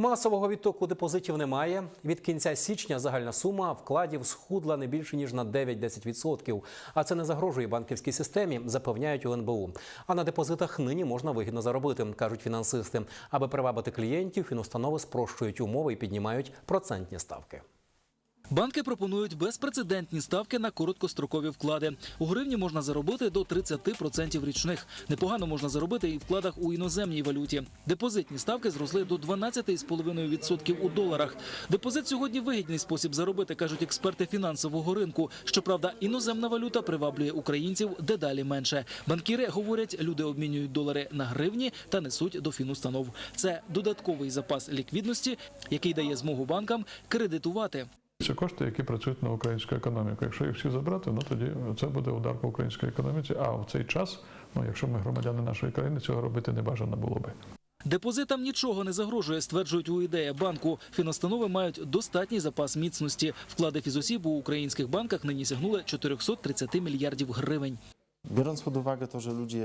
Масового відтоку депозитів немає. Від кінця січня загальна сума вкладів схудла не більше ніж на 9-10%. А це не загрожує банківській системі, запевняють у НБУ. А на депозитах нині можна вигідно заробити, кажуть фінансисти. Аби привабити клієнтів, фінустанови спрощують умови і піднімають процентні ставки. Банки пропонують безпрецедентні ставки на короткострокові вклади. У гривні можна заробити до 30% річних. Непогано можна заробити і вкладах у іноземній валюті. Депозитні ставки зросли до 12,5% у доларах. Депозит сьогодні вигідний спосіб заробити, кажуть експерти фінансового ринку. Щоправда, іноземна валюта приваблює українців дедалі менше. Банкіри говорять, люди обмінюють долари на гривні та несуть до фінустанов. Це додатковий запас ліквідності, який дає змогу банкам кредитувати. Це кошти, які працюють на українську економіку. Якщо їх всі забрати, ну тоді це буде удар по українській економіці. А в цей час, ну якщо ми громадяни нашої країни, цього робити не бажано було би. Депозитам нічого не загрожує, стверджують у ідея банку. Фіностанови мають достатній запас міцності. Вклади фізосіб у українських банках нині сягнули 430 мільярдів гривень.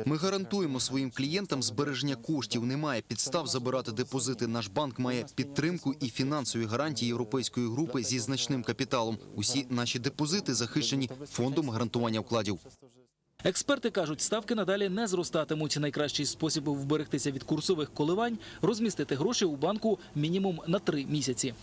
Ми гарантуємо своїм клієнтам збереження коштів. Немає підстав забирати депозити. Наш банк має підтримку і фінансові гарантії європейської групи зі значним капіталом. Усі наші депозити захищені фондом гарантування вкладів. Експерти кажуть, ставки надалі не зростатимуть. Найкращий спосіб вберегтися від курсових коливань розмістити гроші у банку мінімум на три місяці.